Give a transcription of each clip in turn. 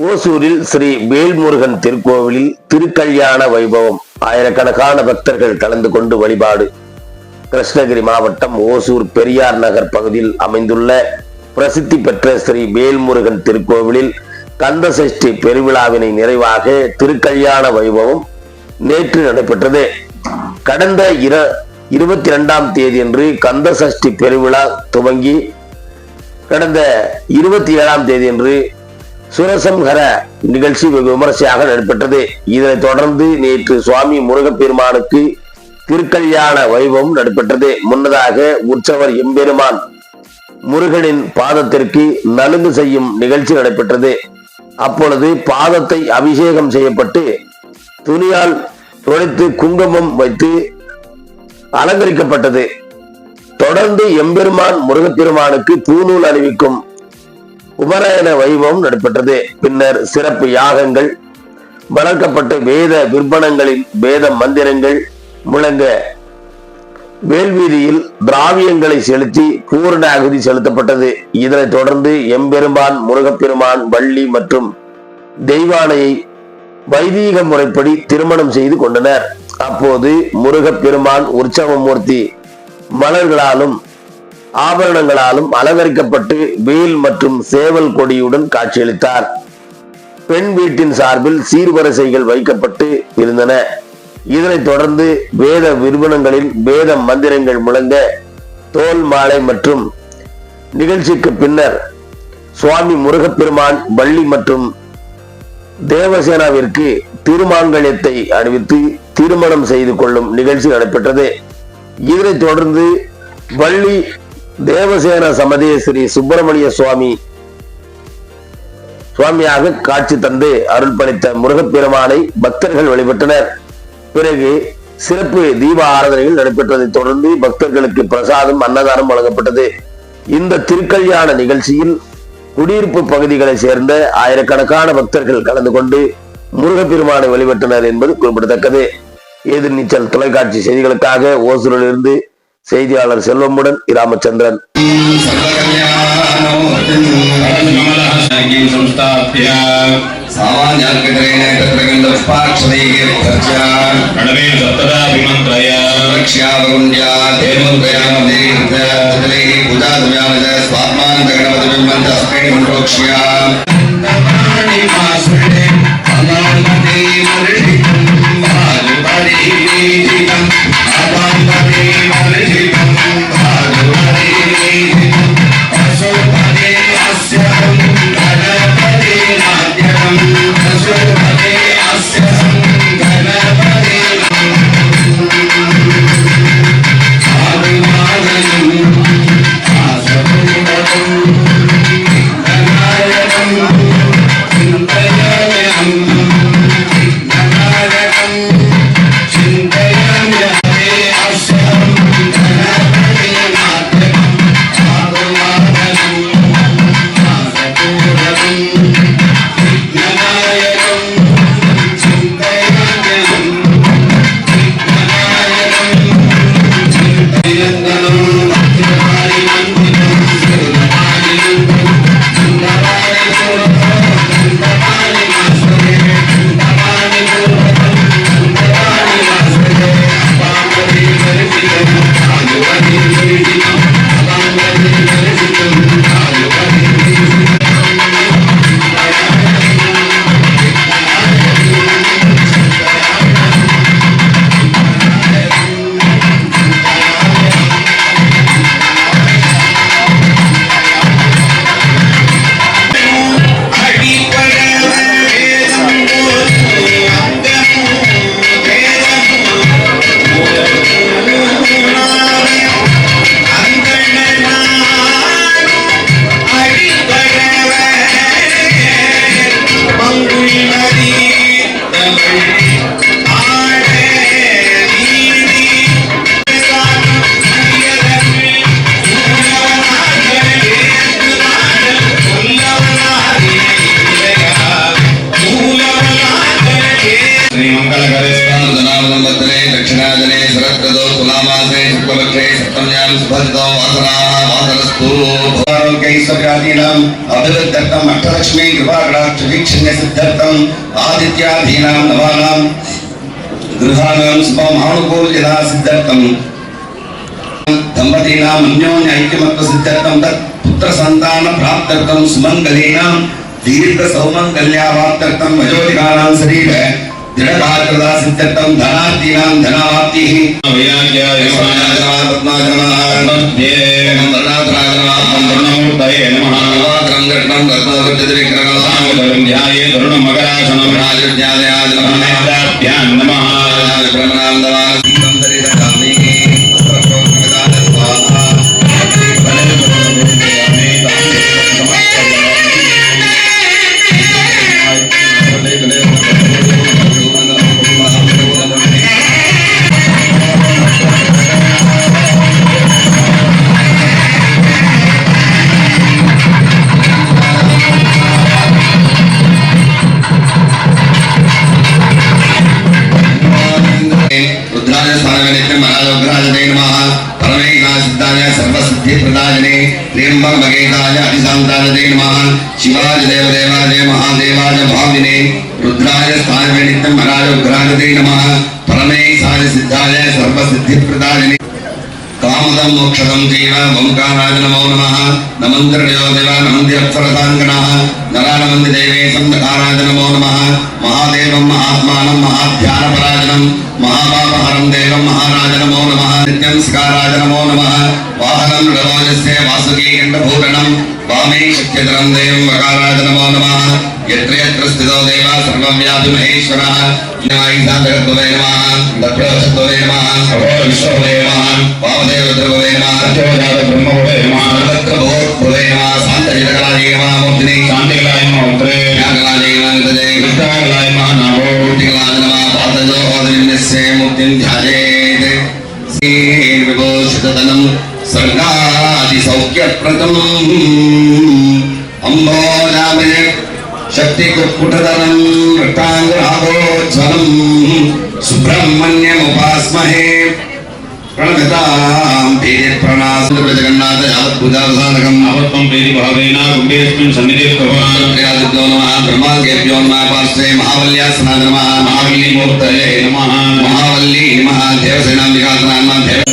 ஓசூரில் ஸ்ரீ வேல்முருகன் திருக்கோவிலில் திருக்கல்யாண வைபவம். ஆயிரக்கணக்கான பக்தர்கள் கலந்து கொண்டு வழிபாடு. கிருஷ்ணகிரி மாவட்டம் ஓசூர் பெரியார் நகர் பகுதியில் அமைந்துள்ள பிரசித்தி பெற்ற ஸ்ரீ வேல்முருகன் திருக்கோவிலில் கந்த சஷ்டி பெருவிழாவினை நிறைவாக திருக்கல்யாண வைபவம் நேற்று நடைபெற்றது. கடந்த இர இருபத்தி ரெண்டாம் தேதியன்று கந்த சஷ்டி பெருவிழா துவங்கி கடந்த இருபத்தி ஏழாம் தேதியன்று சுரசம்ஹர நிகழ்ச்சி வெகு விமரிசையாக நடைபெற்றது. இதனைத் தொடர்ந்து நேற்று சுவாமி முருகப்பெருமானுக்கு திருக்கல்யாண வைபவம் நடைபெற்றது. முன்னதாக உற்சவர் எம்பெருமான் முருகனின் பாதத்திற்கு நலுங்கு செய்யும் நிகழ்ச்சி நடைபெற்றது. அப்பொழுது பாதத்தை அபிஷேகம் செய்யப்பட்டு துணியால் துடைத்து குங்குமம் வைத்து அலங்கரிக்கப்பட்டது. தொடர்ந்து எம்பெருமான் முருகப்பெருமானுக்கு பூநூல் அணிவிக்கும் உபநயன வைபவம் நடைபெற்றது. பின்னர் சிறப்பு யாகங்கள் வளர்க்கப்பட்ட வேத விற்பனங்களின் வேத மந்திரங்கள் முழங்க வேல்வீதியில் திராவியங்களை செலுத்தி பூரண அகுதி செலுத்தப்பட்டது. இதனைத் தொடர்ந்து எம்பெருமான் முருகப்பெருமான் வள்ளி மற்றும் தெய்வானையை வைதீக முறைப்படி திருமணம் செய்து கொண்டனர். அப்போது முருகப்பெருமான் உற்சவமூர்த்தி மலர்களாலும் ஆபரணங்களாலும் அலங்கரிக்கப்பட்டு வேல் மற்றும் சேவல் கொடியுடன் காட்சியளித்தார். பெண் வீட்டின் சார்பில் சீர்வரிசைகள் வைக்கப்பட்டு இருந்தன. இதனைத் தொடர்ந்து வேத விருப்பனங்களில் வேத மந்திரங்கள் முழங்க தோல் மாலை மற்றும் நிகழ்ச்சிக்கு பின்னர் சுவாமி முருகப்பெருமான் வள்ளி மற்றும் தேவசேனாவிற்கு திருமாங்கல்யத்தை அணிவித்து திருமணம் செய்து கொள்ளும் நிகழ்ச்சி நடைபெற்றது. இதனைத் தொடர்ந்து வள்ளி தேவசேன சமதேஸ்வரி சுப்பிரமணிய சுவாமி சுவாமியாக காட்சி தந்து அருள் பளித்த முருகப்பெருமானை பக்தர்கள் வழிபட்டனர். பிறகு சிறப்பு தீப ஆராதனைகள் நடைபெற்றதை தொடர்ந்து பக்தர்களுக்கு பிரசாதம் அன்னதானம் வழங்கப்பட்டது. இந்த திருக்கல்யாண நிகழ்ச்சியில் குடியிருப்பு பகுதிகளை சேர்ந்த ஆயிரக்கணக்கான பக்தர்கள் கலந்து கொண்டு முருகப்பெருமானை வழிபட்டனர் என்பது குறிப்பிடத்தக்கது. எதிர்நீச்சல் தொலைக்காட்சி செய்திகளுக்காக ஓசூரிலிருந்து செய்தியாளர் செல்வமுடன் ராமச்சந்திரன் संस्थाप्य सामान्यार्ककरेण ദേവാദീനാം അഭിവൃദ്ധർത്ഥം അഷ്ടലക്ഷ്മി കൃപാകടാക്ഷ വീക്ഷണ്യ സിദ്ധർത്ഥം ആദിത്യാധീനാം നവാനാം ഗൃഹാണാം സ്വമാണുകൂൽ യഥാ സിദ്ധർത്ഥം ദമ്പതീനാം അന്യോന്യ ഐക്യമത്വ സിദ്ധർത്ഥം തത് പുത്ര സന്താന പ്രാപ്തർത്ഥം സുമംഗലീനാം ദീർഘ സൗമംഗല്യാവാപ്തർത്ഥം വയോധികാനാം ശരീര దృఢభారతదా సిద్ధత్వం ధనార్థీనాం ధనవాప్తి ధ్యాయే తరుణమగరాశనం రాజజ్ఞాదయాద్రమణాభ్యాం నమ బ్రహ్మణాందవాసం मोक्षदं चैव ओङ्काराय नमो नमः नमन्त्रणयो देव नमन्ति अप्सरसाङ्गणः नरानमन्ति देवे सन्दकाराय नमो नमः महादेवं महात्मानं महाध्यानपराजनं महापापहरं देवं महाराज नमो नमः नित्यं स्काराय नमो नमः वाहनं नृलोजस्य वासुकी खण्डभूषणं वामे शक्यतरं देवं वकाराय नमो नमः यत्र यत्र स्थितो देव सर्वव्यापि महेश्वरः സർഗാതി സൗഖ്യപ്രദം അംബോ രാമനെ శక్తి కుక్కుటదనం వృత్తాంగురాగోజ్వలం సుబ్రహ్మణ్యముపాస్మహే प्रणमिताम् पेरे प्रणासु। जगन्नाथ यावत्पूजावसानकम् नवत्वम् पेरि भावेन कुम्भेऽस्मिन् सन्निधे भगवान् प्रयादिभ्यो नमः ब्रह्माद्येभ्यो नमः पार्श्वे महावल्यासना नमः महावल्लीमूर्तये नमः। महावल्ली नमः। देवसेनाम्बिकासना नमः। देव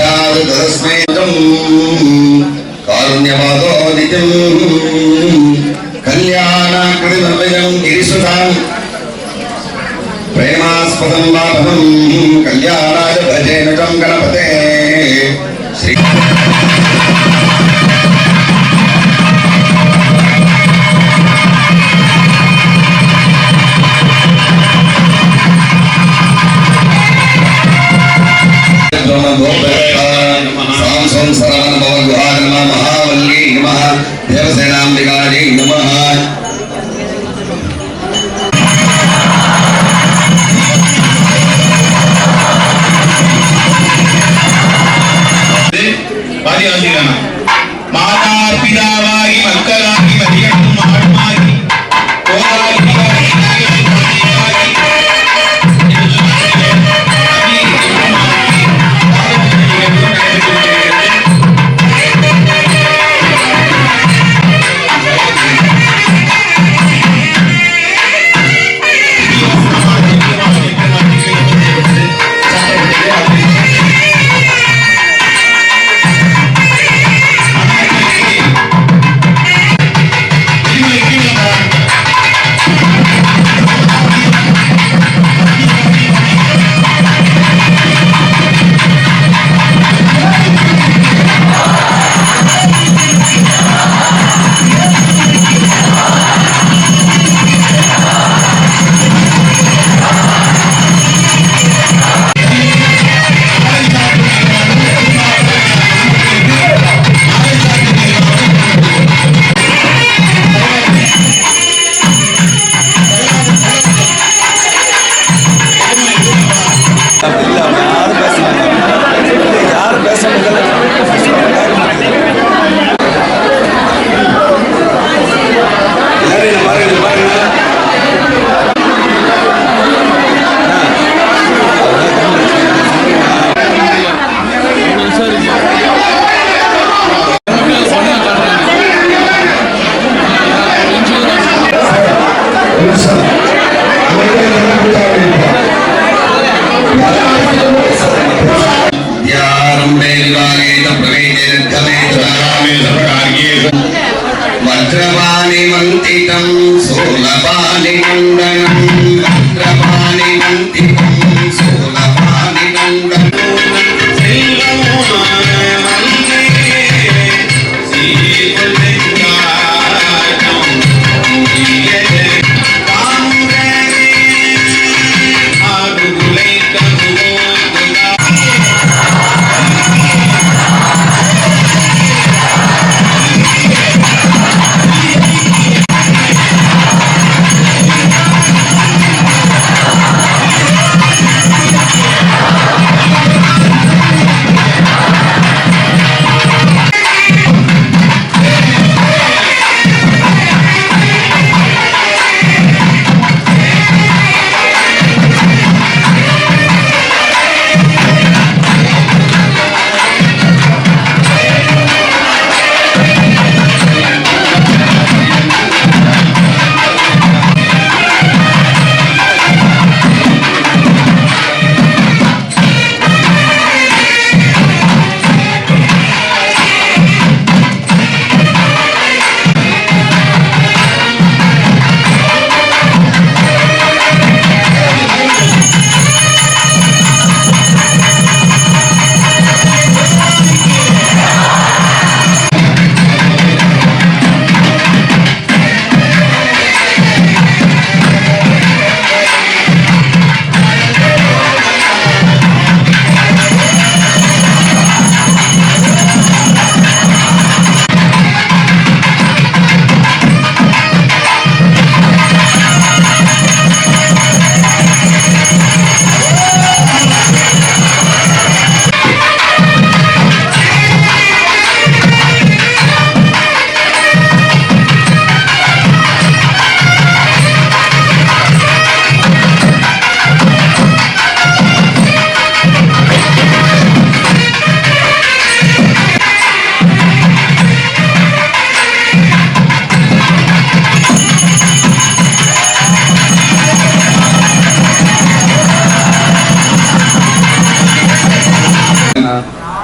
తస్మైదం కారుణ్యమాదోదితం కళ్యాణాకృతమయం గిరిసుతాం. ప్రేమాస్పదం లాభం కళ్యాణాయ భజేనటం గణపతే.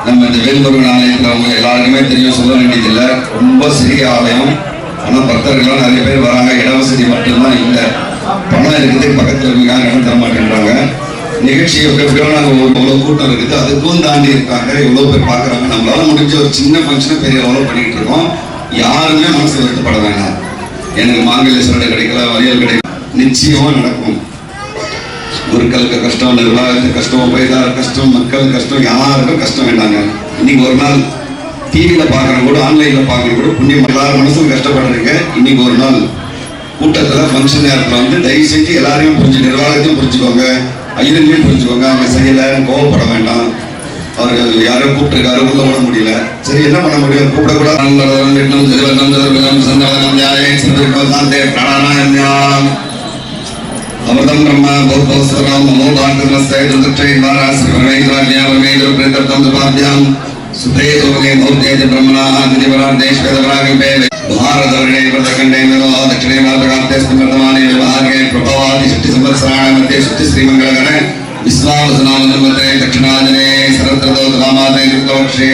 நம்ம இந்த வேல்முருகன் ஆலயத்தில் அவங்க எல்லாருக்குமே தெரியும் சொல்ல வேண்டியதில்லை ரொம்ப சிறிய ஆலயம். ஆனால் பக்தர்கள்லாம் நிறைய பேர் வராங்க. இடவசதி மட்டும்தான் இல்லை. பணம் இருக்குது பக்கத்தில் இருக்காங்க இடம் தர மாட்டேன்றாங்க. நிகழ்ச்சி எப்படியோ நாங்கள் எவ்வளோ கூட்டம் இருக்குது அதுக்கும் தாண்டி இருக்காங்க. எவ்வளோ பேர் பார்க்குறாங்க. நம்மளால முடிஞ்ச ஒரு சின்ன ஃபங்க்ஷனை பெரிய அளவில் பண்ணிக்கிட்டு இருக்கோம். யாருமே மனசு வருத்தப்பட வேண்டாம். எனக்கு மாங்கல்ய சரடை கிடைக்கல வளையல் கிடைக்கல. நிச்சயமாக நடக்கும். குருக்களுக்கு கஷ்டம் நிர்வாகத்துக்கு கஷ்டம் உபயதார கஷ்டம் மக்கள் கஷ்டம் யாருக்கும் கஷ்டம் வேண்டாங்க. இன்னைக்கு ஒரு நாள் டிவியில் பார்க்கறவங்க கூட ஆன்லைனில் பார்க்கறவங்க கூட புண்ணியம் எல்லாரும் மனசும் கஷ்டப்படுறீங்க. இன்னைக்கு ஒரு நாள் கூட்டத்தில் ஃபங்க்ஷன் நேரத்தில் வந்து தயவு செஞ்சு எல்லாரையும் புரிஞ்சு நிர்வாகத்தையும் புரிஞ்சுக்கோங்க. ஐயரையும் புரிஞ்சுக்கோங்க. அவங்க செய்யல கோவப்பட வேண்டாம். அவர் யாரோ கூப்பிட்டுருக்காரு உள்ள விட முடியல. சரி என்ன பண்ண முடியும்? கூப்பிடக்கூடாது. अमृतम ब्रह्मा बहुत बहुत सतराम नमो भागवतमस्ते दुर्गत्रे वारास परमेश्वराज्ञा परमेश्वर प्रेतत्वम तपाभ्याम सुते तोमगे भौते च ब्रह्मणा आदिवरा देश वेदवरागि पे भारतवर्णे व्रतखण्डे मेरो दक्षिणे भारतकान्ते स्मृतमाने विभागे प्रभवादि शक्ति संवत्सराणां मध्ये शक्ति श्रीमङ्गलगणे विश्वावसनामन्वते दक्षिणाजने सर्वत्र दोतरामाते युक्तोक्षे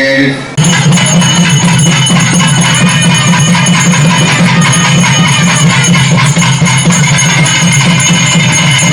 ハハハハ!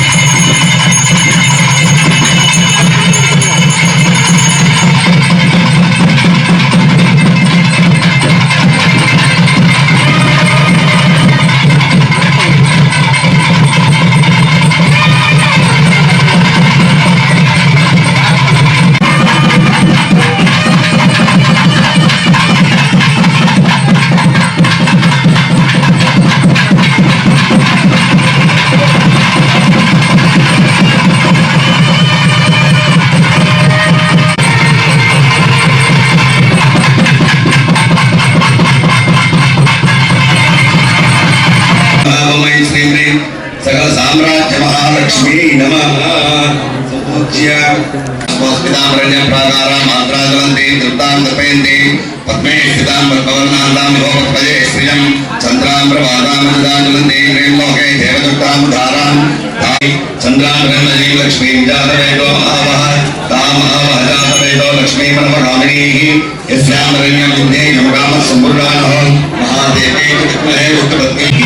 चंद्राम ब्रह्मजी लक्ष्मी जातवेदो महावः तामहावहजातवेदो लक्ष्मी मनोकामिनीः यस्यां रम्यं पुण्ये यमकामः सम्पूर्णानः महादेवे उत्पत्तिः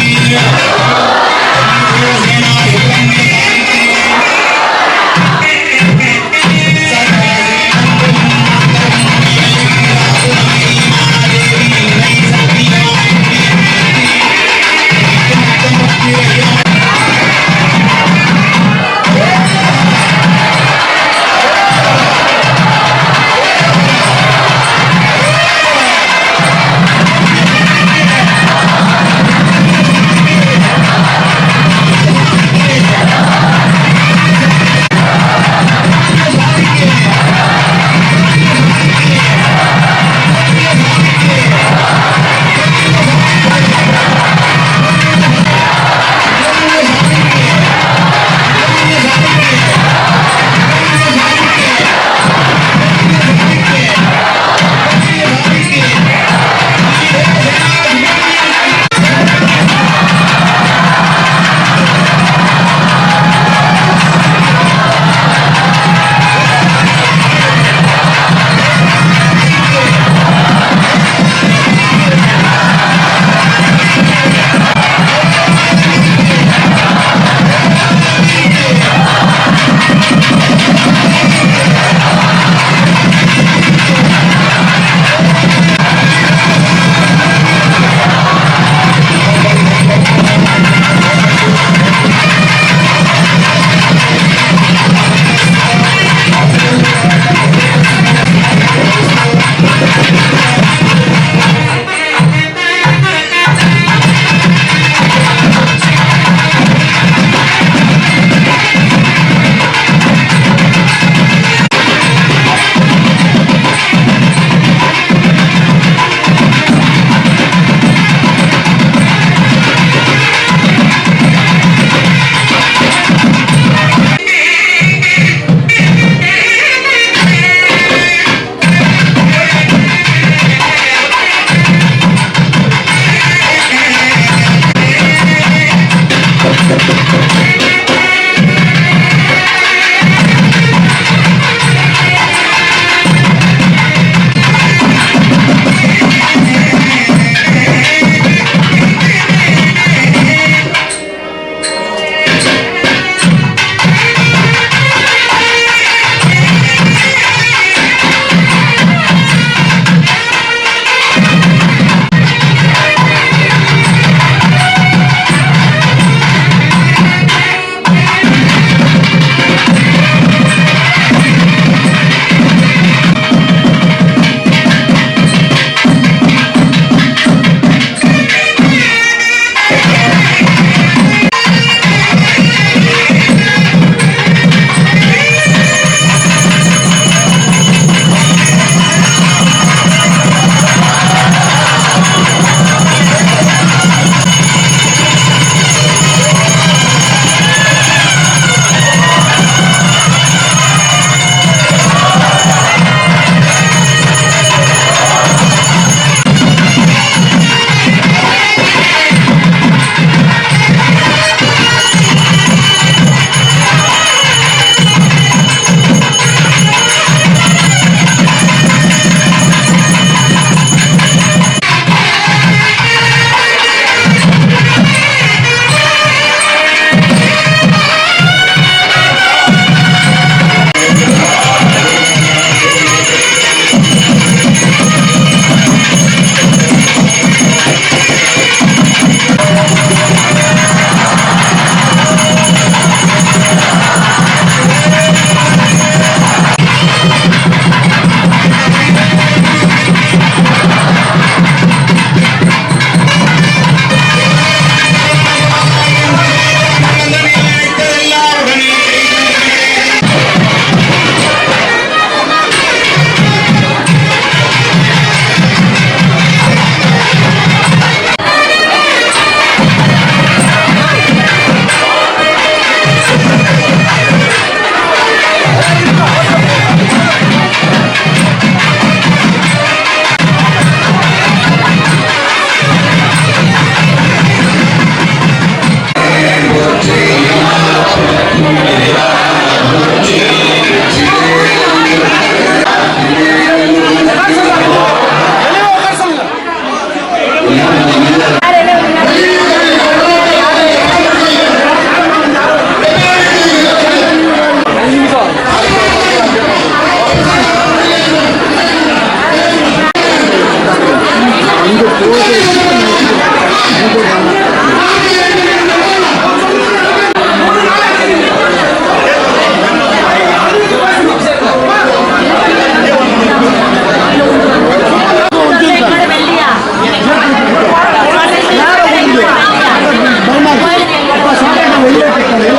Ahí.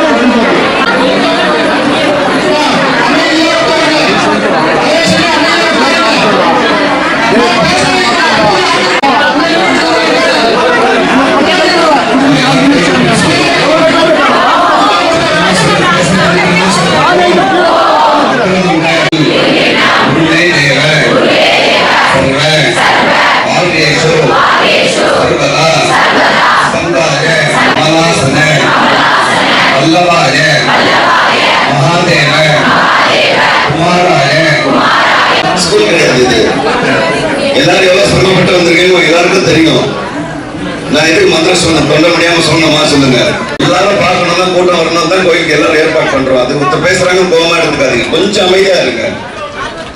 கொஞ்சம் அமைதியா இருங்க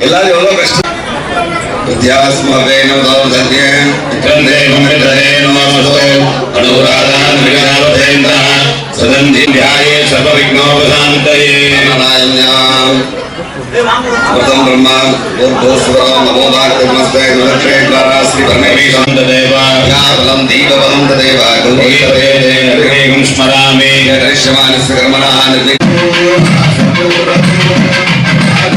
எல்லாரும் எவ்வளவு கஷ்டம் வித்தியாசமா வேணும் தௌசர்யம் அனுராதான் விகாரதேந்திரா சுதந்தி தியாயே சர்வ விக்னோபசாந்தயே நாராயண்யாம் प्रथम ब्रह्मा और दोस्तराम नमोदार नमस्ते नमस्ते द्वारा श्री परमेश्वर संत देवा या बलम दीप बलम देवा गुरुदेव देव हरे गुण स्मरामि दृश्यमान कर्मणा निर्विघ्न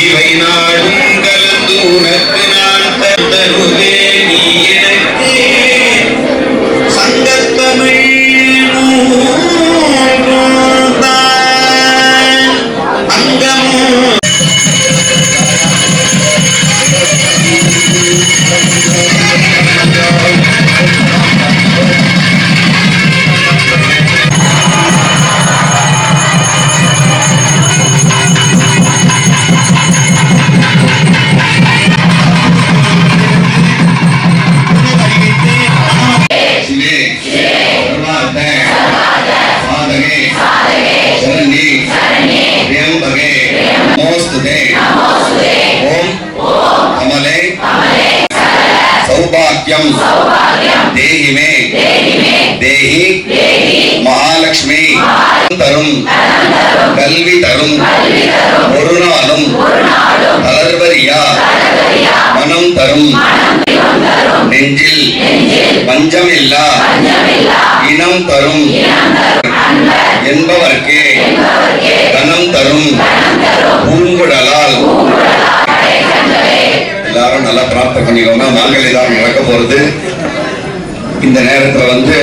இவை நாடும் கலந்து உனக்கு நான் தருதே நீ எனக்கு. சங்கத்தமிழ் அங்கமும். Oh, கொஞ்சம் கொஞ்சமாக நாங்கள் இதாக நடக்க போகிறது இந்த நேரத்தில் வந்து